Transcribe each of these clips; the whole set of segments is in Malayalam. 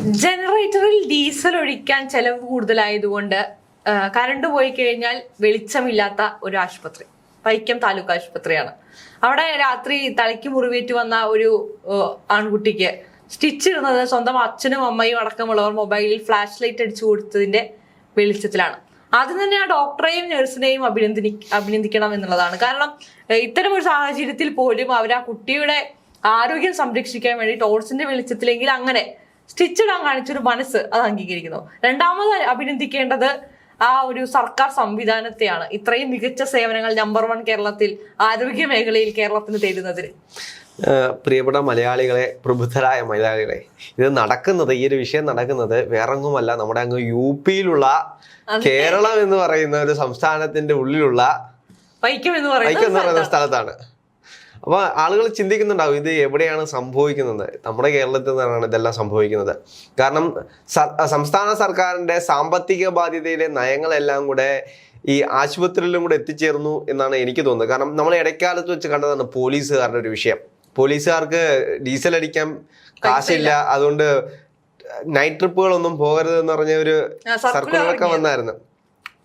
ജനറേറ്ററിൽ ഡീസൽ ഒഴിക്കാൻ ചെലവ് കൂടുതലായതുകൊണ്ട് കറണ്ട് പോയി കഴിഞ്ഞാൽ വെളിച്ചമില്ലാത്ത ഒരു ആശുപത്രി വൈക്കം താലൂക്ക് ആശുപത്രിയാണ്. അവിടെ രാത്രി തലയ്ക്ക് മുറിവേറ്റ് വന്ന ഒരു ആൺകുട്ടിക്ക് സ്റ്റിച്ച് ഇടുന്നത് സ്വന്തം അച്ഛനും അമ്മയും അടക്കമുള്ളവർ മൊബൈലിൽ ഫ്ലാഷ് ലൈറ്റ് അടിച്ചു കൊടുത്തതിന്റെ വെളിച്ചത്തിലാണ്. ആദ്യം തന്നെ ആ ഡോക്ടറെയും നഴ്സിനെയും അഭിനന്ദി അഭിനന്ദിക്കണം എന്നുള്ളതാണ്. കാരണം ഇത്തരം ഒരു സാഹചര്യത്തിൽ പോലും അവർ ആ കുട്ടിയുടെ ആരോഗ്യം സംരക്ഷിക്കാൻ വേണ്ടി ടോർച്ചിന്റെ വെളിച്ചത്തിലെങ്കിൽ അങ്ങനെ സ്റ്റിച്ച് ഇടാൻ കാണിച്ചൊരു മനസ്സ് അത് അംഗീകരിക്കുന്നു. രണ്ടാമത് അഭിനന്ദിക്കേണ്ടത് ആ ഒരു സർക്കാർ സംവിധാനത്തെയാണ്. ഇത്രയും മികച്ച സേവനങ്ങൾ നമ്പർ വൺ കേരളത്തിൽ ആരോഗ്യ മേഖലയിൽ കേരളത്തിന് തരുന്നതിന് പ്രിയപ്പെട്ട മലയാളികളെ പ്രബുദ്ധരായ മലയാളികളെ ഇത് നടക്കുന്നത് ഈ ഒരു വിഷയം നടക്കുന്നത് വേറെങ്ങുമല്ല നമ്മുടെ അങ്ങ് യു പിയിലുള്ള കേരളം എന്ന് പറയുന്ന ഒരു സംസ്ഥാനത്തിന്റെ ഉള്ളിലുള്ള വൈക്കം എന്ന് പറയുന്ന സ്ഥലത്താണ്. അപ്പൊ ആളുകൾ ചിന്തിക്കുന്നുണ്ടാവും ഇത് എവിടെയാണ് സംഭവിക്കുന്നത്? നമ്മുടെ കേരളത്തിൽ നിന്നാണ് ഇതെല്ലാം സംഭവിക്കുന്നത്. കാരണം സംസ്ഥാന സർക്കാരിന്റെ സാമ്പത്തിക ബാധ്യതയിലെ നയങ്ങളെല്ലാം കൂടെ ഈ ആശുപത്രിയിലും കൂടെ എത്തിച്ചേർന്നു എന്നാണ് എനിക്ക് തോന്നുന്നത്. കാരണം നമ്മൾ ഇടക്കാലത്ത് വെച്ച് കണ്ടതാണ് പോലീസുകാരുടെ ഒരു വിഷയം. പോലീസുകാർക്ക് ഡീസൽ അടിക്കാൻ കാശില്ല. അതുകൊണ്ട് നൈറ്റ് ട്രിപ്പുകളൊന്നും പോകരുത് എന്ന് പറഞ്ഞ ഒരു സർക്കുലർ ഒക്കെ സർക്കുലറൊക്കെ വന്നായിരുന്നു.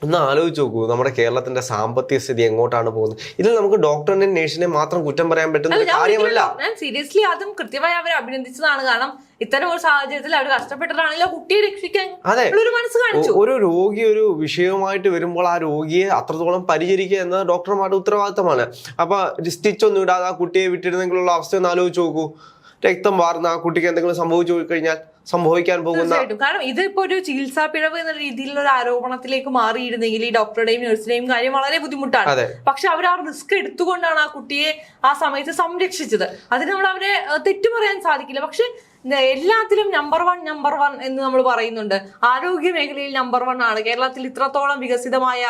ഒന്ന് ആലോചിച്ച് നോക്കൂ. നമ്മുടെ കേരളത്തിന്റെ സാമ്പത്തിക സ്ഥിതി എങ്ങോട്ടാണ് പോകുന്നത്? ഇതിൽ നമുക്ക് ഡോക്ടറിനെ നേഴ്സിനെ മാത്രം കുറ്റം പറയാൻ പറ്റുന്ന ഒരു കാര്യമല്ല. ഞാൻ സീരിയസ്ലി അതും കൃത്യമായി അവർ അഭിനന്ദിച്ചതാണ്. കാരണം ഇത്തരം ഒരു സാഹചര്യത്തിൽ അവർ കഷ്ടപ്പെട്ടിട്ടാണല്ലോ കുട്ടിയെ രക്ഷിക്കാൻ. അതെ. ഒരു മനസ്സ് കാണിച്ചു. ഒരു രോഗി ഒരു വിഷയവുമായിട്ട് വരുമ്പോൾ ആ രോഗിയെ അത്രത്തോളം പരിചരിക്കുക എന്നത് ഡോക്ടർമാരുടെ ഉത്തരവാദിത്തമാണ്. അപ്പൊ സ്റ്റിച്ച് ഒന്നും ഇടാതെ ആ കുട്ടിയെ വിട്ടിരുന്നെങ്കിലുള്ള അവസ്ഥ ഒന്ന് ആലോചിച്ച് നോക്കൂ. രക്തം വാർന്ന ആ കുട്ടിക്ക് എന്തെങ്കിലും സംഭവിച്ചു പോയി കഴിഞ്ഞാൽ സംഭവിക്കാൻ പോകുന്ന കാരണം ഇതിപ്പോ ഒരു ചികിത്സാ പിഴവ് എന്ന രീതിയിലുള്ള ഒരു ആരോപണത്തിലേക്ക് മാറിയിരുന്നെങ്കിൽ ഈ ഡോക്ടറുടെയും നഴ്സിന്റെയും കാര്യം വളരെ ബുദ്ധിമുട്ടാണ്. പക്ഷെ അവർ ആ റിസ്ക് എടുത്തുകൊണ്ടാണ് ആ കുട്ടിയെ ആ സമയത്ത് സംരക്ഷിച്ചത്. അതിന് നമ്മൾ അവരെ തെറ്റുപറയാൻ തെറ്റു പറയാൻ സാധിക്കില്ല. പക്ഷെ എല്ലാത്തിലും നമ്പർ വൺ നമ്പർ വൺ എന്ന് നമ്മൾ പറയുന്നുണ്ട്. ആരോഗ്യ മേഖലയിൽ നമ്പർ വൺ ആണ്. കേരളത്തിൽ ഇത്രത്തോളം വികസിതമായ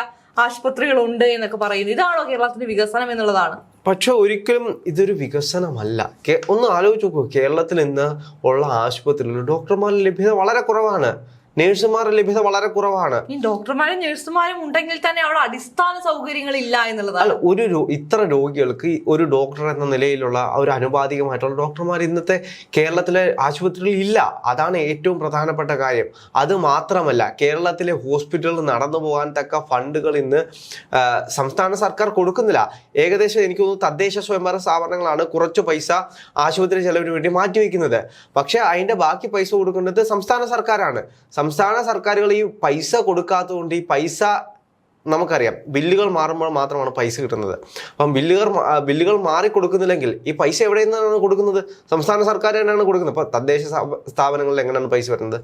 ആശുപത്രികളുണ്ട് എന്നൊക്കെ പറയുന്നു. ഇതാണോ കേരളത്തിന്റെ വികസനം എന്നുള്ളതാണ്? പക്ഷെ ഒരിക്കലും ഇതൊരു വികസനമല്ല. ഒന്ന് ആലോചിച്ച് നോക്കൂ. കേരളത്തിൽ ഇന്ന് ഉള്ള ആശുപത്രികളിൽ ഡോക്ടർമാരുടെ ലഭ്യത വളരെ കുറവാണ്. നേഴ്സുമാരുടെ ലഭ്യത വളരെ കുറവാണ്. ഈ ഡോക്ടർമാരും നഴ്സുമാരും ഉണ്ടെങ്കിൽ തന്നെ അവിടെ അടിസ്ഥാന സൗകര്യങ്ങൾ ഇല്ല എന്നുള്ളതാണ്. അല്ല ഒരു ഇത്ര രോഗികൾക്ക് ഒരു ഡോക്ടർ എന്ന നിലയിലുള്ള ഒരു അനുപാതികമായിട്ടുള്ള ഡോക്ടർമാർ ഇന്നത്തെ കേരളത്തിലെ ആശുപത്രികളിൽ ഇല്ല. അതാണ് ഏറ്റവും പ്രധാനപ്പെട്ട കാര്യം. അത് മാത്രമല്ല കേരളത്തിലെ ഹോസ്പിറ്റലുകൾ നടന്നു പോകാൻ തക്ക ഫണ്ടുകൾ ഇന്ന് സംസ്ഥാന സർക്കാർ കൊടുക്കുന്നില്ല. ഏകദേശം എനിക്ക് തോന്നുന്നു തദ്ദേശ സ്വയംഭരണ സ്ഥാപനങ്ങളാണ് കുറച്ച് പൈസ ആശുപത്രി ചെലവിന് വേണ്ടി മാറ്റിവെക്കുന്നത്. പക്ഷേ അതിന്റെ ബാക്കി പൈസ കൊടുക്കേണ്ടത് സംസ്ഥാന സർക്കാരാണ്. സംസ്ഥാന സർക്കാരുകൾ ഈ പൈസ കൊടുക്കാത്തതുകൊണ്ട് ഈ പൈസ നമുക്കറിയാം. ബില്ലുകൾ മാറുമ്പോൾ മാത്രമാണ് പൈസ കിട്ടുന്നത്. അപ്പം ബില്ലുകൾ ബില്ലുകൾ മാറി കൊടുക്കുന്നില്ലെങ്കിൽ ഈ പൈസ എവിടെ നിന്നാണ് കൊടുക്കുന്നത്? സംസ്ഥാന സർക്കാർ തന്നെയാണ് കൊടുക്കുന്നത്. ഇപ്പോൾ തദ്ദേശ സ്ഥാപനങ്ങളിൽ എങ്ങനെയാണ് പൈസ വരുന്നത്?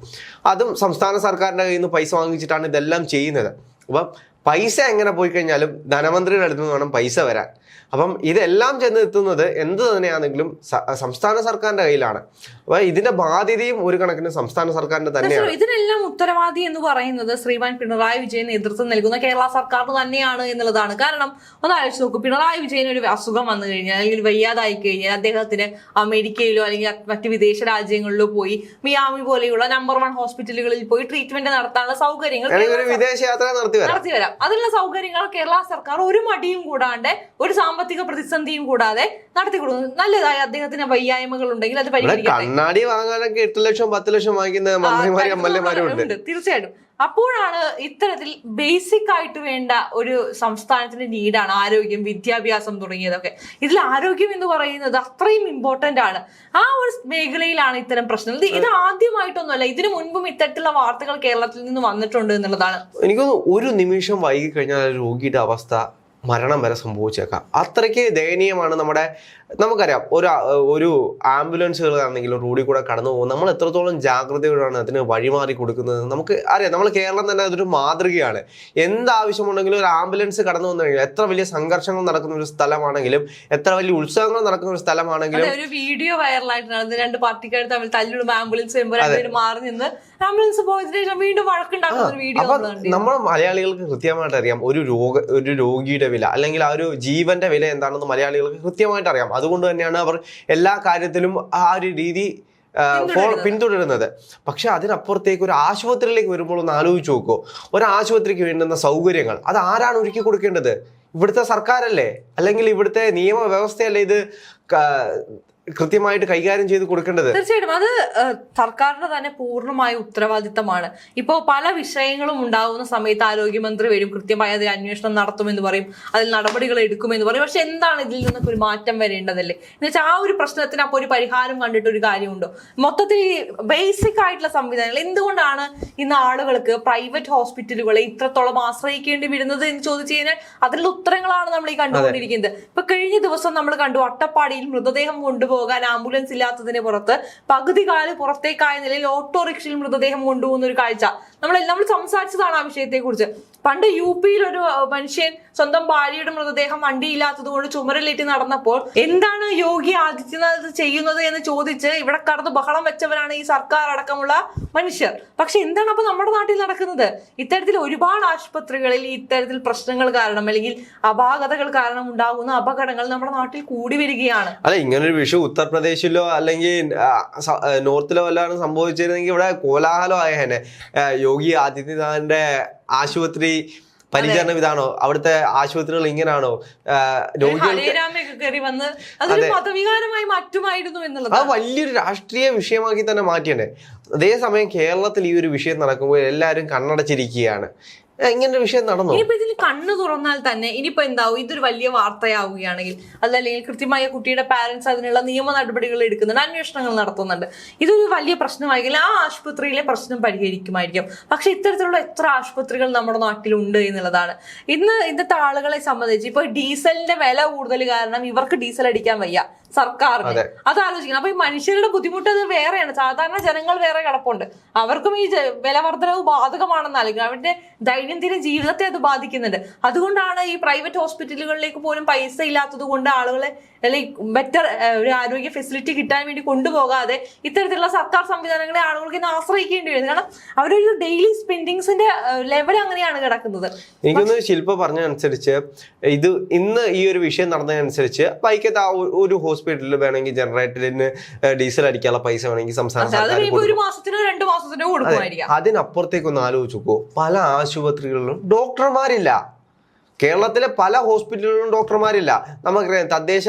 അതും സംസ്ഥാന സർക്കാരിന്റെ കയ്യിൽ നിന്ന് പൈസ വാങ്ങിച്ചിട്ടാണ് ഇതെല്ലാം ചെയ്യുന്നത്. അപ്പം പൈസ എങ്ങനെ പോയി കഴിഞ്ഞാലും ധനമന്ത്രിയുടെ അടുത്ത് നിന്ന് വേണം പൈസ വരാൻ. അപ്പം ഇതെല്ലാം ചെന്ന് എത്തുന്നത് എന്ത് തന്നെയാണെങ്കിലും സംസ്ഥാന സർക്കാരിന്റെ കയ്യിലാണ്. അപ്പൊ ഇതിന്റെ ബാധ്യതയും ഒരു കണക്കിന് സംസ്ഥാന സർക്കാരിന്റെ തന്നെയാണ്. ഇതിനെല്ലാം ഉത്തരവാദി എന്ന് പറയുന്നത് ശ്രീമാൻ പിണറായി വിജയൻ നേതൃത്വം നൽകുന്ന കേരള സർക്കാർ തന്നെയാണ് എന്നുള്ളതാണ്. കാരണം ഒന്ന് ആലോചിച്ച് നോക്കൂ പിണറായി വിജയൻ ഒരു അസുഖം വന്നു കഴിഞ്ഞാൽ അല്ലെങ്കിൽ വയ്യാതായി കഴിഞ്ഞാൽ അദ്ദേഹത്തിന് അമേരിക്കയിലോ അല്ലെങ്കിൽ മറ്റ് വിദേശ രാജ്യങ്ങളിലോ പോയി മിയാമി പോലെയുള്ള നമ്പർ വൺ ഹോസ്പിറ്റലുകളിൽ പോയി ട്രീറ്റ്മെന്റ് നടത്താനുള്ള സൗകര്യങ്ങൾ വിദേശ യാത്ര നടത്തി വരാം. അതിനുള്ള സൗകര്യങ്ങൾ കേരള സർക്കാർ ഒരു മടിയും കൂടാണ്ട് ഒരു സാമ്പത്തിക പ്രതിസന്ധിയും കൂടാതെ നടത്തി കൊടുക്കുന്നു നല്ലതായി അദ്ദേഹത്തിന് വയ്യായ്മകൾ ഉണ്ടെങ്കിൽ അത് പരിഗണിക്കാം കണ്ണാടി വാങ്ങാനൊക്കെ എട്ട് ലക്ഷം പത്ത് ലക്ഷം വാങ്ങിക്കുന്ന മന്ത്രിമാരും എം എൽ എമാരും ഉണ്ട്. ഉണ്ട്. തീർച്ചയായിട്ടും. അപ്പോഴാണ് ഇത്തരത്തിൽ ബേസിക് ആയിട്ട് വേണ്ട ഒരു സംസ്ഥാനത്തിന്റെ നീഡാണ് ആരോഗ്യം വിദ്യാഭ്യാസം തുടങ്ങിയതൊക്കെ. ഇതിൽ ആരോഗ്യം എന്ന് പറയുന്നത് അത്രയും ഇമ്പോർട്ടന്റ് ആണ്. ആ ഒരു മേഖലയിലാണ് ഇത്തരം പ്രശ്നം ഇത് ഇത് ആദ്യമായിട്ടൊന്നുമല്ല. ഇതിനു മുൻപും ഇത്തരത്തിലുള്ള വാർത്തകൾ കേരളത്തിൽ നിന്ന് വന്നിട്ടുണ്ട് എന്നുള്ളതാണ്. എനിക്ക് ഒരു നിമിഷം വൈകി കഴിഞ്ഞാൽ രോഗിയുടെ അവസ്ഥ മരണം വരെ സംഭവിച്ചേക്കാം. അത്രയ്ക്ക് ദയനീയമാണ് നമ്മുടെ നമുക്കറിയാം ഒരു ഒരു ആംബുലൻസുകളാണെങ്കിലും റോഡിൽ കൂടെ കടന്നു പോകും. നമ്മൾ എത്രത്തോളം ജാഗ്രതയോടാണ് അതിന് വഴിമാറി കൊടുക്കുന്നത്? നമുക്ക് അറിയാം നമ്മൾ കേരളം തന്നെ അതൊരു മാതൃകയാണ്. എന്താവശ്യമുണ്ടെങ്കിലും ഒരു ആംബുലൻസ് കടന്നു വന്നു കഴിഞ്ഞാൽ എത്ര വലിയ സംഘർഷങ്ങൾ നടക്കുന്ന ഒരു സ്ഥലമാണെങ്കിലും എത്ര വലിയ ഉത്സവങ്ങൾ നടക്കുന്ന ഒരു സ്ഥലമാണെങ്കിലും ഒരു വീഡിയോ വൈറലായിട്ടാണ്. രണ്ട് പാർട്ടിക്കാർ തമ്മിൽ തല്ലിടുമ്പോൾ ആംബുലൻസ് വരുമ്പോൾ മാറി നിന്ന് ആംബുലൻസ് പോയതിനു വീണ്ടും വഴക്കുണ്ടാക്കുന്ന വീഡിയോ നമ്മൾ മലയാളികൾക്ക് കൃത്യമായിട്ട് അറിയാം ഒരു രോഗ ഒരു രോഗിയുടെ വില അല്ലെങ്കിൽ ആ ഒരു ജീവന്റെ വില എന്താണെന്ന് മലയാളികൾക്ക് കൃത്യമായിട്ട് അറിയാം അതുകൊണ്ട് തന്നെയാണ് അവർ എല്ലാ കാര്യത്തിലും ആ ഒരു രീതി പിന്തുടരുന്നത്. പക്ഷെ അതിനപ്പുറത്തേക്ക് ഒരു ആശുപത്രിയിലേക്ക് വരുമ്പോൾ ഒന്ന് ആലോചിച്ച് നോക്കൂ. ഒരു ആശുപത്രിക്ക് വേണ്ടുന്ന സൗകര്യങ്ങൾ അത് ആരാണ് ഒരുക്കി കൊടുക്കേണ്ടത്? ഇവിടുത്തെ സർക്കാരല്ലേ? അല്ലെങ്കിൽ ഇവിടുത്തെ നിയമവ്യവസ്ഥയല്ലേ ഇത് കൃത്യമായിട്ട് കൈകാര്യം ചെയ്ത് കൊടുക്കേണ്ടത്? തീർച്ചയായിട്ടും. അത് സർക്കാരിന്റെ തന്നെ പൂർണമായ ഉത്തരവാദിത്തമാണ്. ഇപ്പോ പല വിഷയങ്ങളും ഉണ്ടാകുന്ന സമയത്ത് ആരോഗ്യമന്ത്രി വരും കൃത്യമായി അതിൽ അന്വേഷണം നടത്തുമെന്ന് പറയും അതിൽ നടപടികൾ എടുക്കുമെന്ന് പറയും. പക്ഷെ എന്താണ് ഇതിൽ നിന്നൊക്കെ ഒരു മാറ്റം വരേണ്ടതല്ലേ? എന്ന് വെച്ചാൽ ആ ഒരു പ്രശ്നത്തിന് അപ്പോൾ ഒരു പരിഹാരം കണ്ടിട്ട് ഒരു കാര്യമുണ്ടോ? മൊത്തത്തിൽ ഈ ബേസിക് ആയിട്ടുള്ള സംവിധാനങ്ങൾ എന്തുകൊണ്ടാണ് ഇന്ന് ആളുകൾക്ക് പ്രൈവറ്റ് ഹോസ്പിറ്റലുകളെ ഇത്രത്തോളം ആശ്രയിക്കേണ്ടി വരുന്നത് എന്ന് ചോദിച്ചു കഴിഞ്ഞാൽ അതിലുള്ള ഉത്തരങ്ങളാണ് നമ്മൾ ഈ കണ്ടുകൊണ്ടിരിക്കുന്നത്. ഇപ്പൊ കഴിഞ്ഞ ദിവസം നമ്മൾ കണ്ടു അട്ടപ്പാടിയിൽ മൃതദേഹം കൊണ്ടുപോകാൻ ആംബുലൻസ് ഇല്ലാത്തതിന് പുറത്ത് പകുതി കാൽ പുറത്തേക്കായ നിലയിൽ ഓട്ടോറിക്ഷയിൽ മൃതദേഹം കൊണ്ടുപോകുന്ന ഒരു കാഴ്ച നമ്മൾ നമ്മൾ സംസാരിച്ചതാണ് ആ വിഷയത്തെ കുറിച്ച് പണ്ട് യു പിയിൽ ഒരു മനുഷ്യൻ സ്വന്തം ഭാര്യയുടെ മൃതദേഹം വണ്ടിയില്ലാത്തത് കൊണ്ട് ചുമരിലേറ്റ് നടന്നപ്പോൾ എന്താണ് യോഗി ആദിത്യനാഥ് ചെയ്യുന്നത് എന്ന് ചോദിച്ച് ഇവിടെ കടന്ന് ബഹളം വെച്ചവരാണ് ഈ സർക്കാർ അടക്കമുള്ള മനുഷ്യർ. പക്ഷെ എന്താണ് അപ്പൊ നമ്മുടെ നാട്ടിൽ നടക്കുന്നത്? ഇത്തരത്തിൽ ഒരുപാട് ആശുപത്രികളിൽ ഇത്തരത്തിൽ പ്രശ്നങ്ങൾ കാരണം അല്ലെങ്കിൽ അപാകതകൾ കാരണം ഉണ്ടാകുന്ന അപകടങ്ങൾ നമ്മുടെ നാട്ടിൽ കൂടി വരികയാണ്. അല്ല ഇങ്ങനൊരു വിഷു ഉത്തർപ്രദേശിലോ അല്ലെങ്കിൽ നോർത്തിലോ വല്ലാണ് സംഭവിച്ചിരുന്നെങ്കിൽ ഇവിടെ കോലാഹലമായ യോഗി ആദിത്യനാഥിന്റെ ആശുപത്രി പരിചരണം ഇതാണോ? അവിടുത്തെ ആശുപത്രികൾ ഇങ്ങനാണോ? ആ, രോഗികൾ ഹരേരാമയൊക്കെ വന്ന് അതൊരു മതവികാരമായി മാറ്റുമായിരുന്നു എന്നുള്ളത് അത് വലിയൊരു രാഷ്ട്രീയ വിഷയമാക്കി തന്നെ മാറ്റിയണ്ടേ അതേസമയം കേരളത്തിൽ ഈ ഒരു വിഷയം നടക്കുമ്പോൾ എല്ലാവരും കണ്ണടച്ചിരിക്കുകയാണ്. ഏ, ഇങ്ങനൊരു വിഷയം നടന്നു? ഇനിയിപ്പോ ഇതിന് കണ്ണ് തുറന്നാൽ തന്നെ ഇനിയിപ്പോ എന്താവും? ഇതൊരു വലിയ വാർത്തയാവുകയാണെങ്കിൽ. അതല്ലെങ്കിൽ കൃത്യമായ കുട്ടിയുടെ പാരന്റ്സ് അതിനുള്ള നിയമ നടപടികൾ എടുക്കുന്നുണ്ട് അന്വേഷണങ്ങൾ നടത്തുന്നുണ്ട്. ഇതൊരു വലിയ പ്രശ്നമായിരിക്കില്ല. ആ ആശുപത്രിയിലെ പ്രശ്നം പരിഹരിക്കുമായിരിക്കും. പക്ഷെ ഇത്തരത്തിലുള്ള എത്ര ആശുപത്രികൾ നമ്മുടെ നാട്ടിലുണ്ട് എന്നുള്ളതാണ്. ഇന്ന് ഇന്നത്തെ ആളുകളെ സംബന്ധിച്ച് ഇപ്പൊ ഡീസലിന്റെ വില കൂടുതൽ കാരണം ഇവർക്ക് ഡീസൽ അടിക്കാൻ വയ്യ. സർക്കാരിന്. അത്. ആലോചിക്കണം അപ്പൊ ഈ മനുഷ്യരുടെ ബുദ്ധിമുട്ട് അത് വേറെയാണ്. സാധാരണ ജനങ്ങൾ വേറെ കിടപ്പുണ്ട്. അവർക്കും ഈ വില വർധനവ് ബാധകമാണെന്ന് ആലോചിക്കും അവരുടെ ദൈനംദിന ജീവിതത്തെ അത് ബാധിക്കുന്നുണ്ട്. അതുകൊണ്ടാണ് ഈ പ്രൈവറ്റ് ഹോസ്പിറ്റലുകളിലേക്ക് പോലും പൈസ ഇല്ലാത്തത് കൊണ്ട് ആളുകളെ അല്ലെങ്കിൽ ബെറ്റർ ഒരു ആരോഗ്യ ഫെസിലിറ്റി കിട്ടാൻ വേണ്ടി കൊണ്ടുപോകാതെ ഇത്തരത്തിലുള്ള സർക്കാർ സംവിധാനങ്ങളെ ആളുകൾക്ക് ഇന്ന് ആശ്രയിക്കേണ്ടി വരുന്നത് കാരണം അവരൊരു ഡെയിലി സ്പെൻഡിങ്സിന്റെ ലെവൽ അങ്ങനെയാണ് കിടക്കുന്നത്. എനിക്കൊന്ന് ശില്പ പറഞ്ഞതനുസരിച്ച് ഇത് ഇന്ന് ഈ ഒരു വിഷയം നടന്നതനുസരിച്ച് വൈക്കത്ത് ആ ഒരു ഹോസ്പിറ്റലിൽ വേണമെങ്കിൽ ജനറേറ്ററിന് ഡീസൽ അടിക്കാനുള്ള പൈസ വേണമെങ്കിൽ സംസ്ഥാന അത് ഒരു മാസത്തിനോ രണ്ട് മാസത്തിനോ കൊടുക്കുമായിരിക്കാം. അതിനപ്പുറത്തേക്ക് ഒന്ന് ആലോചിച്ചു പല ആശുപത്രികളിലും ഡോക്ടർമാരില്ല കേരളത്തിലെ പല ഹോസ്പിറ്റലുകളിലും ഡോക്ടർമാരില്ല. നമുക്കറിയാം തദ്ദേശ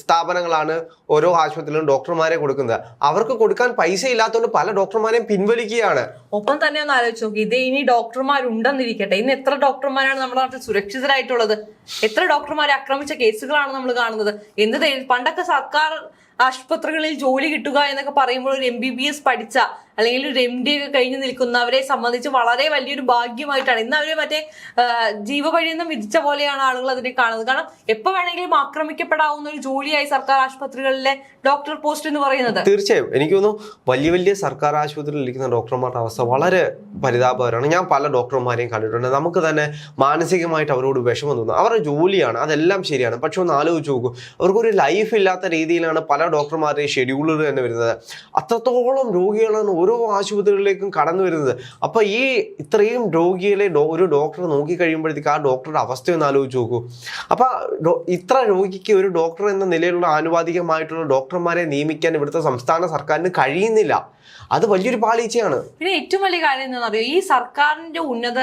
സ്ഥാപനങ്ങളാണ് ഓരോ ആശുപത്രിയിലും ഡോക്ടർമാരെ കൊടുക്കുന്നത്. അവർക്ക് കൊടുക്കാൻ പൈസ ഇല്ലാത്തതുകൊണ്ട് പല ഡോക്ടർമാരെയും പിൻവലിക്കുകയാണ്. ഒപ്പം തന്നെ ഒന്ന് ആലോചിച്ച് നോക്കി ഇത് ഇനി ഡോക്ടർമാരുണ്ടെന്നിരിക്കട്ടെ. ഇന്ന് എത്ര ഡോക്ടർമാരാണ് നമ്മുടെ നാട്ടിൽ സുരക്ഷിതരായിട്ടുള്ളത്? എത്ര ഡോക്ടർമാരെ ആക്രമിച്ച കേസുകളാണ് നമ്മൾ കാണുന്നത്? എന്ത് പണ്ടൊക്കെ സർക്കാർ ആശുപത്രികളിൽ ജോലി കിട്ടുക എന്നൊക്കെ പറയുമ്പോൾ ഒരു എം ബി ബി എസ് പഠിച്ച അല്ലെങ്കിൽ ഒരു എം ഡി ഒക്കെ കഴിഞ്ഞ് നിൽക്കുന്നവരെ സംബന്ധിച്ച് വളരെ വലിയൊരു ഭാഗ്യമായിട്ടാണ്. ഇന്ന് അവർ മറ്റേ ജീവപര്യന്തം വിധിച്ച പോലെയാണ് ആളുകൾ അതിനെ കാണുന്നത്. കാരണം എപ്പോ വേണമെങ്കിലും ആക്രമിക്കപ്പെടാവുന്ന ഒരു ജോലിയായി സർക്കാർ ആശുപത്രികളിലെ ഡോക്ടർ പോസ്റ്റ് എന്ന് പറയുന്നത്. തീർച്ചയായും. എനിക്ക് തോന്നുന്നു വലിയ വലിയ സർക്കാർ ആശുപത്രിയിൽ ഇരിക്കുന്ന ഡോക്ടർമാരുടെ അവസ്ഥ വളരെ പരിതാപകരമാണ്. ഞാൻ പല ഡോക്ടർമാരെയും കണ്ടിട്ടുണ്ട്. നമുക്ക് തന്നെ മാനസികമായിട്ട് അവരോട് വിഷമം തോന്നുന്നു അവരുടെ ജോലിയാണ് അതെല്ലാം ശരിയാണ്. പക്ഷെ ഒന്ന് ആലോചിച്ച് നോക്കൂ. അവർക്കൊരു ലൈഫ് ഇല്ലാത്ത രീതിയിലാണ് പല ഡോക്ടർമാരുടെയും ഷെഡ്യൂളുകൾ തന്നെ വരുന്നത്. അത്രത്തോളം രോഗികളാണ് ഓരോ ആശുപത്രികളിലേക്കും കടന്നു വരുന്നത്. അപ്പോൾ ഈ ഇത്രയും രോഗികളെ ഒരു ഡോക്ടർ നോക്കി കഴിയുമ്പോഴത്തേക്ക് ആ ഡോക്ടറുടെ അവസ്ഥ ഒന്ന് ആലോചിച്ച് നോക്കൂ. അപ്പോൾ ഇത്ര രോഗിക്ക് ഒരു ഡോക്ടർ എന്ന നിലയിലുള്ള ആനുപാതികമായിട്ടുള്ള ഡോക്ടർമാരെ നിയമിക്കാൻ ഇവിടുത്തെ സംസ്ഥാന സർക്കാരിന് കഴിയുന്നില്ല. അത് വലിയൊരു പാളീച്ചയാണ്. പിന്നെ ഏറ്റവും വലിയ കാര്യം എന്താണെന്ന് അറിയോ ഈ സർക്കാരിന്റെ ഉന്നത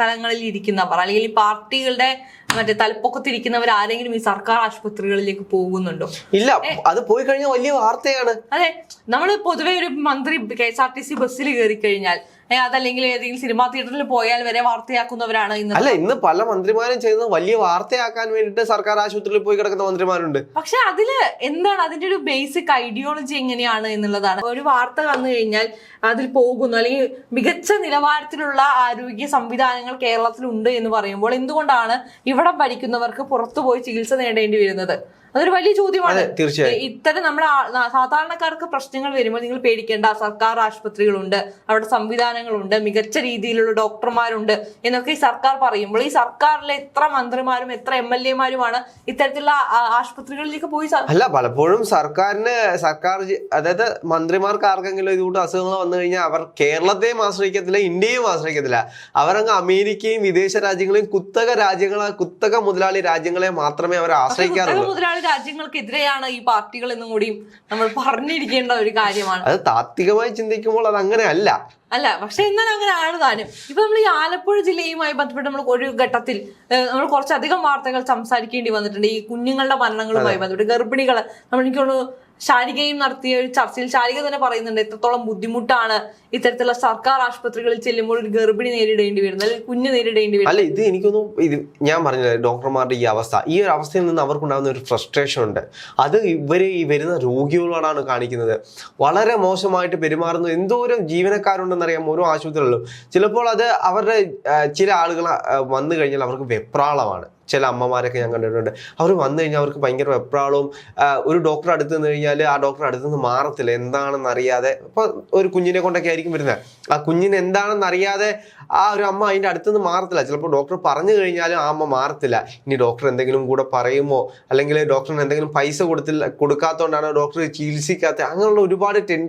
തലങ്ങളിൽ ഇരിക്കുന്നവർ അല്ലെങ്കിൽ പാർട്ടികളുടെ മറ്റേ തലപ്പൊക്കത്തിരിക്കുന്നവർ ആരെങ്കിലും ഈ സർക്കാർ ആശുപത്രികളിലേക്ക് പോകുന്നുണ്ടോ? ഇല്ല അത് പോയി കഴിഞ്ഞാൽ വലിയ വാർത്തയാണ്. അതെ നമ്മൾ പൊതുവെ ഒരു മന്ത്രി K S R T C ബസ്സിൽ കയറി കഴിഞ്ഞാൽ അതല്ലെങ്കിൽ ഏതെങ്കിലും സിനിമാ തിയേറ്ററിൽ പോയാൽ വരെ വാർത്തയാക്കുന്നവരാണ് ഇന്ന്. അല്ല ഇന്ന് പല മന്ത്രിമാരും ചെയ്യുന്നത് വലിയ വാർത്തയാക്കാൻ വേണ്ടിട്ട് സർക്കാർ ആശുപത്രിയിൽ പോയി കിടക്കുന്ന മന്ത്രിമാരുണ്ട്. പക്ഷെ അതിൽ എന്താണ് അതിന്റെ ഒരു ബേസിക് ഐഡിയോളജി എങ്ങനെയാണ് എന്നുള്ളതാണ്. ഒരു വാർത്ത വന്നു കഴിഞ്ഞാൽ അതിൽ പോകുന്നു. അല്ലെങ്കിൽ മികച്ച നിലവാരത്തിലുള്ള ആരോഗ്യ സംവിധാനങ്ങൾ കേരളത്തിലുണ്ട് എന്ന് പറയുമ്പോൾ എന്തുകൊണ്ടാണ് ഇവിടെ ഭരിക്കുന്നവർക്ക് പുറത്തുപോയി ചികിത്സ നേടേണ്ടി വരുന്നത്? അതൊരു വലിയ ചോദ്യമാണ്. ഇത്തരം നമ്മുടെ സാധാരണക്കാർക്ക് പ്രശ്നങ്ങൾ വരുമ്പോൾ നിങ്ങൾ പേടിക്കേണ്ട സർക്കാർ ആശുപത്രികളുണ്ട് അവിടെ സംവിധാനങ്ങളുണ്ട് മികച്ച രീതിയിലുള്ള ഡോക്ടർമാരുണ്ട് എന്നൊക്കെ ഈ സർക്കാർ പറയുമ്പോൾ ഈ സർക്കാരിലെ എത്ര മന്ത്രിമാരും എത്ര എം എൽ എമാരുമാണ് ഇത്തരത്തിലുള്ള ആശുപത്രികളിലേക്ക് പോയി അല്ല പലപ്പോഴും സർക്കാരിന് സർക്കാർ അതായത് മന്ത്രിമാർക്ക് ആർക്കെങ്കിലും ഇതുകൊണ്ട് അസുഖങ്ങൾ വന്നു കഴിഞ്ഞാൽ അവർ കേരളത്തെയും ആശ്രയിക്കത്തില്ല ഇന്ത്യയും ആശ്രയിക്കത്തില്ല. അവരങ്ങ് അമേരിക്കയും വിദേശ രാജ്യങ്ങളെയും കുത്തക രാജ്യങ്ങളെ കുത്തക മുതലാളി രാജ്യങ്ങളെ മാത്രമേ അവർ ആശ്രയിക്കാറുള്ളൂ. രാജ്യങ്ങൾക്കെതിരെയാണ് ഈ പാർട്ടികൾ എന്നും കൂടിയും നമ്മൾ പറഞ്ഞിരിക്കേണ്ട ഒരു കാര്യമാണ്. അത് താത്വികമായി ചിന്തിക്കുമ്പോൾ അത് അങ്ങനെ അല്ല. അല്ല പക്ഷെ എന്നാൽ അങ്ങനെ ആണ് താനും. ഇപ്പൊ നമ്മൾ ഈ ആലപ്പുഴ ജില്ലയുമായി ബന്ധപ്പെട്ട് നമ്മൾ ഒരു ഘട്ടത്തിൽ നമ്മൾ കുറച്ചധികം വാർത്തകൾ സംസാരിക്കേണ്ടി വന്നിട്ടുണ്ട്. ഈ കുഞ്ഞുങ്ങളുടെ മരണങ്ങളുമായി ബന്ധപ്പെട്ട് ഗർഭിണികൾ നമ്മൾ എനിക്ക് തോന്നുന്നു ശാരികയും നടത്തിയ ഒരു ചർച്ചയിൽ ശാരിക തന്നെ പറയുന്നുണ്ട് എത്രത്തോളം ബുദ്ധിമുട്ടാണ് ഇത്തരത്തിലുള്ള സർക്കാർ ആശുപത്രികളിൽ ചെല്ലുമ്പോൾ ഒരു ഗർഭിണി നേരിടേണ്ടി വരുന്നത് അല്ലെങ്കിൽ കുഞ്ഞ് നേരിടേണ്ടി വരുന്നത്? അല്ല ഇത് എനിക്കൊന്നും ഇത് ഞാൻ പറഞ്ഞില്ല ഡോക്ടർമാരുടെ ഈ അവസ്ഥ. ഈ ഒരു അവസ്ഥയിൽ നിന്ന് അവർക്ക് ഉണ്ടാകുന്ന ഒരു ഫ്രസ്ട്രേഷൻ ഉണ്ട്. അത് ഇവർ ഈ വരുന്ന രോഗികളോടാണ് കാണിക്കുന്നത്. വളരെ മോശമായിട്ട് പെരുമാറുന്ന. എന്തോരം ജീവനക്കാരുണ്ടെന്നറിയാം ഓരോ ആശുപത്രികളിലും. ചിലപ്പോൾ അത് അവരുടെ ചില ആളുകൾ വന്നു കഴിഞ്ഞാൽ അവർക്ക് വെപ്രാളമാണ്. ചില അമ്മമാരൊക്കെ ഞാൻ കണ്ടിട്ടുണ്ട്. അവർ വന്നു കഴിഞ്ഞാൽ അവർക്ക് ഭയങ്കര വെപ്രാളവും ഒരു ഡോക്ടർ അടുത്ത് നിന്ന് കഴിഞ്ഞാൽ ആ ഡോക്ടർ അടുത്ത് നിന്ന് മാറത്തില്ല. എന്താണെന്ന് അറിയാതെ ഇപ്പൊ ഒരു കുഞ്ഞിനെ കൊണ്ടൊക്കെ ആയിരിക്കും വരുന്നത്. ആ കുഞ്ഞിന് എന്താണെന്ന് അറിയാതെ ആ ഒരു അമ്മ അതിന്റെ അടുത്ത് നിന്ന് മാറത്തില്ല. ചിലപ്പോൾ ഡോക്ടർ പറഞ്ഞു കഴിഞ്ഞാലും ആ അമ്മ മാറത്തില്ല. ഇനി ഡോക്ടർ എന്തെങ്കിലും കൂടെ പറയുമോ? അല്ലെങ്കിൽ ഡോക്ടറിന് എന്തെങ്കിലും പൈസ കൊടുത്തില്ല കൊടുക്കാത്തതുകൊണ്ടാണ് ഡോക്ടർ ചികിത്സിക്കാത്ത? അങ്ങനെയുള്ള ഒരുപാട് ടെൻ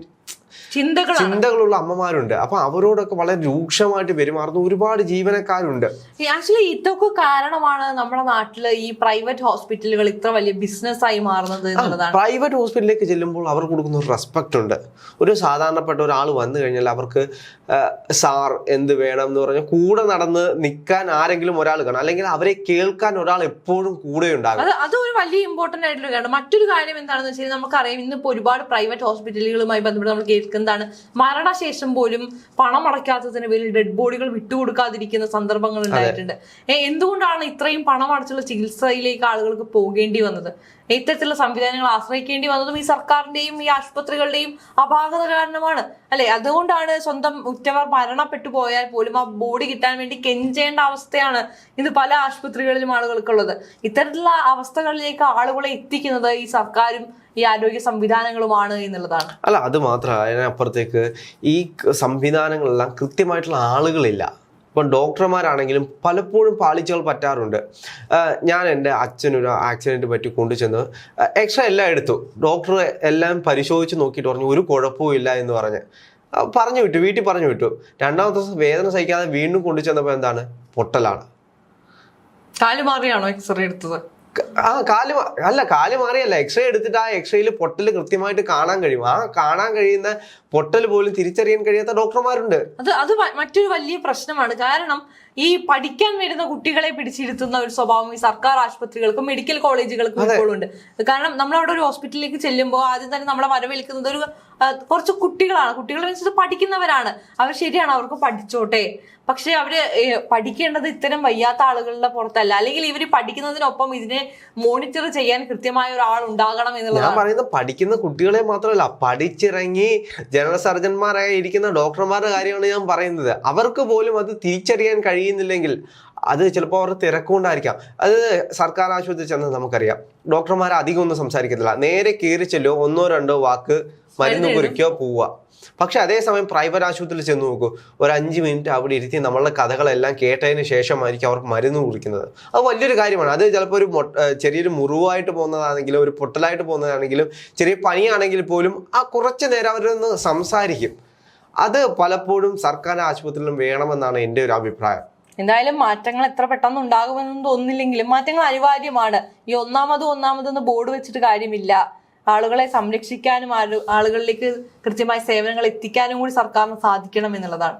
ചിന്തകളുള്ള അമ്മമാരുണ്ട്. അപ്പൊ അവരോടൊക്കെ വളരെ രൂക്ഷമായിട്ട് പെരുമാറുന്ന ഒരുപാട് ജീവനക്കാരുണ്ട്. ആക്ച്വലി ഇതൊക്കെ കാരണമാണ് നമ്മുടെ നാട്ടിൽ ഈ പ്രൈവറ്റ് ഹോസ്പിറ്റലുകൾ ഇത്ര വലിയ ബിസിനസ് ആയി മാറുന്നത് പ്രൈവറ്റ് ഹോസ്പിറ്റലിലേക്ക് ചെല്ലുമ്പോൾ അവർ കൊടുക്കുന്ന ഒരു റെസ്പെക്ട് ഉണ്ട്. ഒരു സാധാരണപ്പെട്ട ഒരാൾ വന്നു കഴിഞ്ഞാൽ അവർക്ക് സാർ എന്ത് വേണം എന്ന് പറഞ്ഞാൽ കൂടെ നടന്ന് നിൽക്കാൻ ആരെങ്കിലും ഒരാൾ കാണും. അല്ലെങ്കിൽ അവരെ കേൾക്കാൻ ഒരാൾ എപ്പോഴും കൂടെ ഉണ്ടാകും. അത് അത് ഒരു വലിയ ഇമ്പോർട്ടന്റ് ആയിട്ടുള്ള കാര്യം. മറ്റൊരു കാര്യം എന്താണെന്ന് വെച്ചാൽ നമുക്കറിയാം ഇന്നിപ്പോ ഒരുപാട് പ്രൈവറ്റ് ഹോസ്പിറ്റലുകളുമായി ബന്ധപ്പെട്ട് നമ്മൾ കേൾക്കുന്നതാണ് മരണശേഷം പോലും പണം അടയ്ക്കാത്തതിന് പേരിൽ ഡെഡ് ബോഡികൾ വിട്ടുകൊടുക്കാതിരിക്കുന്ന സന്ദർഭങ്ങൾ ഉണ്ടായിട്ടുണ്ട്. എന്തുകൊണ്ടാണ് ഇത്രയും പണം അടച്ചുള്ള ചികിത്സയിലേക്ക് ആളുകൾക്ക് പോകേണ്ടി വന്നത്? ഇത്തരത്തിലുള്ള സംവിധാനങ്ങൾ ആശ്രയിക്കേണ്ടി വന്നതും ഈ സർക്കാരിന്റെയും ഈ ആശുപത്രികളുടെയും അപാകത കാരണമാണ്. അല്ലെ? അതുകൊണ്ടാണ് സ്വന്തം ഉറ്റവർ മരണപ്പെട്ടു പോയാൽ പോലും ആ ബോഡി കിട്ടാൻ വേണ്ടി കെഞ്ചേണ്ട അവസ്ഥയാണ് ഇന്ന് പല ആശുപത്രികളിലും ആളുകൾക്കുള്ളത്. ഇത്തരത്തിലുള്ള അവസ്ഥകളിലേക്ക് ആളുകളെ എത്തിക്കുന്നത് ഈ സർക്കാരും ഈ ആരോഗ്യ സംവിധാനങ്ങളുമാണ് എന്നുള്ളതാണ്. അല്ല അത് മാത്രമല്ല അതിനപ്പുറത്തേക്ക് ഈ സംവിധാനങ്ങളെല്ലാം കൃത്യമായിട്ടുള്ള ആളുകളില്ല. ഇപ്പം ഡോക്ടർമാരാണെങ്കിലും പലപ്പോഴും പാളിച്ചകൾ പറ്റാറുണ്ട്. ഞാൻ എന്റെ അച്ഛനൊരു ആക്സിഡന്റ് പറ്റി കൊണ്ടുചെന്ന് എക്സ്ട്രാ എല്ലാം എടുത്തു. ഡോക്ടർ എല്ലാം പരിശോധിച്ച് നോക്കിയിട്ട് പറഞ്ഞു ഒരു കുഴപ്പവും ഇല്ല എന്ന് പറഞ്ഞ്. പറഞ്ഞു വിട്ടു വീട്ടിൽ പറഞ്ഞു വിട്ടു. രണ്ടാമത്തെ ദിവസം വേദന സഹിക്കാതെ വീണ്ടും കൊണ്ടുചെന്നപ്പോൾ എന്താണ്? പൊട്ടലാണ്. കാലുമാറിയാണോ എക്സ്റേ എടുത്തത്? ആ കാൽ അല്ല കാൽ മാറിയല്ല. എക്സ്റേ എടുത്തിട്ട് ആ എക്സ്റേയിൽ പൊട്ടൽ കൃത്യമായിട്ട് കാണാൻ കഴിയും. ആ കാണാൻ കഴിയുന്ന പൊട്ടൽ പോലും തിരിച്ചറിയാൻ കഴിയാത്ത ഡോക്ടർമാരുണ്ട്. അത് അത് മറ്റൊരു വലിയ പ്രശ്നമാണ്. കാരണം ഈ പഠിക്കാൻ വരുന്ന കുട്ടികളെ പിടിച്ചിരുത്തുന്ന ഒരു സ്വഭാവം ഈ സർക്കാർ ആശുപത്രികൾക്കും മെഡിക്കൽ കോളേജുകൾക്കും ഇപ്പോഴും ഉണ്ട്. കാരണം നമ്മൾ അവിടെ ഒരു ഹോസ്പിറ്റലിലേക്ക് ചെല്ലുമ്പോൾ ആദ്യം തന്നെ നമ്മളെ വരവേൽക്കുന്നത് ഒരു കുറച്ച് കുട്ടികളാണ്. കുട്ടികൾ പഠിക്കുന്നവരാണ്. അവർ ശരിയാണ് അവർക്ക് പഠിച്ചോട്ടെ. പക്ഷെ അവർ പഠിക്കേണ്ടത് ഇത്തരം വയ്യാത്ത ആളുകളുടെ പുറത്തല്ല. അല്ലെങ്കിൽ ഇവർ പഠിക്കുന്നതിനൊപ്പം ഇതിനെ മോണിറ്റർ ചെയ്യാൻ കൃത്യമായ ഒരാൾ ഉണ്ടാകണം ഞാൻ പറയുന്നത് പഠിക്കുന്ന കുട്ടികളെ മാത്രമല്ല പഠിച്ചിറങ്ങി ജനറൽ സർജന്മാരായി ഇരിക്കുന്ന ഡോക്ടർമാരുടെ കാര്യമാണ് ഞാൻ പറയുന്നത്. അവർക്ക് പോലും അത് തിരിച്ചറിയാൻ കഴിയുന്നില്ലെങ്കിൽ അത് ചിലപ്പോൾ അവർ തിരക്കുകൊണ്ടായിരിക്കാം അത് സർക്കാർ ആശുപത്രി ചെന്ന് നമുക്കറിയാം. ഡോക്ടർമാർ അധികം ഒന്നും സംസാരിക്കത്തില്ല. നേരെ കയറി ചെല്ലോ ഒന്നോ രണ്ടോ വാക്ക് മരുന്ന് കുറിക്കോ പോവുക. പക്ഷെ അതേസമയം പ്രൈവറ്റ് ആശുപത്രിയിൽ ചെന്ന് നോക്കൂ. ഒരു അഞ്ച് മിനിറ്റ് അവിടെ ഇരുത്തി നമ്മളുടെ കഥകളെല്ലാം കേട്ടതിന് ശേഷമായിരിക്കും അവർക്ക് മരുന്ന് കുറിക്കുന്നത്. അത് വലിയൊരു കാര്യമാണ്. അത് ചിലപ്പോൾ ഒരു ചെറിയൊരു മുറിവായിട്ട് പോകുന്നതാണെങ്കിലും ഒരു പൊട്ടലായിട്ട് പോകുന്നതാണെങ്കിലും ചെറിയ പനിയാണെങ്കിൽ പോലും ആ കുറച്ച് നേരം അവരൊന്ന് സംസാരിക്കും. അത് പലപ്പോഴും സർക്കാർ ആശുപത്രിയിലും വേണമെന്നാണ് എന്റെ ഒരു അഭിപ്രായം. എന്തായാലും മാറ്റങ്ങൾ എത്ര പെട്ടെന്ന് ഉണ്ടാകുമെന്നൊന്നും തോന്നുന്നില്ലെങ്കിലും മാറ്റങ്ങൾ അനിവാര്യമാണ്. ഈ ഒന്നാമത് ഒന്നാമതെന്ന് ബോർഡ് വെച്ചിട്ട് കാര്യമില്ല. ആളുകളെ സംരക്ഷിക്കാനും ആളുകളിലേക്ക് കൃത്യമായ സേവനങ്ങൾ എത്തിക്കാനും കൂടി സർക്കാരിന് സാധിക്കണം എന്നുള്ളതാണ്.